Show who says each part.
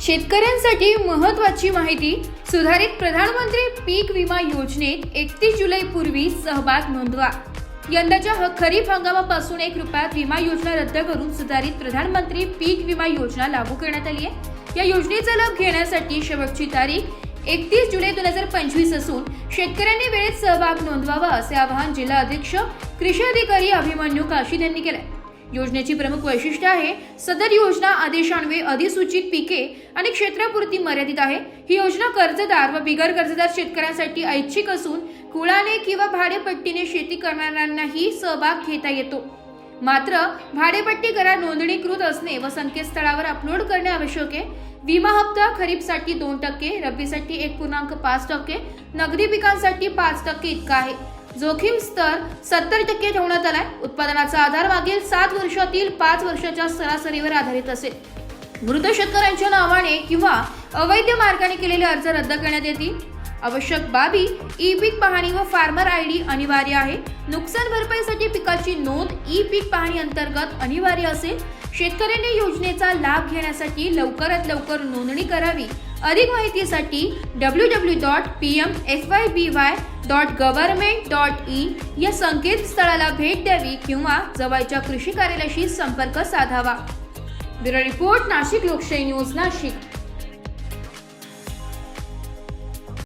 Speaker 1: शेतकऱ्यांसाठी महत्त्वाची माहिती सुधारित प्रधानमंत्री पीक विमा योजनेत एकतीस जुलैपूर्वी सहभाग नोंदवा. यंदाच्या खरीप हंगामापासून एक रुपयात विमा योजना रद्द करून सुधारित प्रधानमंत्री पीक विमा योजना लागू करण्यात आली आहे. या योजनेचा लाभ घेण्यासाठी शेवटची तारीख एकतीस जुलै दोन हजार पंचवीस असून शेतकऱ्यांनी वेळेत सहभाग नोंदवावा असे आवाहन जिल्हा अध्यक्ष कृषी अधिकारी अभिमन्यू काशीद यांनी केले योजनेची प्रमुख वैशिष्ट्य आहे सदर योजना आदेशान्वये अधिसूचित पिके आणि क्षेत्रापुरती मर्यादित आहे. ही योजना कर्जदार व बिगर कर्जदार शेतकऱ्यांसाठी ऐच्छिक असून कुळाने किंवा भाडेपट्टीने शेती करणाऱ्यांनाही सहभाग घेता येतो. मात्र भाडेपट्टी करार नोंदणीकृत असणे व संकेतस्थळावर अपलोड करणे आवश्यक आहे. विमा हप्ता खरीपसाठी दोन टक्के रब्बीसाठी एक पूर्णांक पाच टक्के नगदी पिकांसाठी पाच टक्के इतका आहे. जोखीम स्तर सत्तर टक्के ठेवण्यात आलाय. उत्पादनाचा आधार मागील सात वर्षातील पाच वर्षाच्या सरासरीवर आधारित असेल. मृत शेतकऱ्यांच्या नावाने किंवा अवैध मार्गाने केलेले अर्ज रद्द करण्यात येतील. आवश्यक बाबी ई पीक पाहणी व फार्मर आय डी अनिवार्य आहे. नुकसान भरपाईसाठी पिकाची नोंद ई पीक पाहणी अंतर्गत अनिवार्य असेल. शेतकऱ्यांनी योजनेचा लाभ घेण्यासाठी लवकरात लवकर नोंदणी करावी. अधिक माहितीसाठी W W dot P M F Y B Y dot government dot E या संकेतस्थळाला भेट द्यावी किंवा जवळच्या कृषी कार्यालयाशी संपर्क साधावा. ब्युरो रिपोर्ट नाशिक लोकशाही न्यूज नाशिक.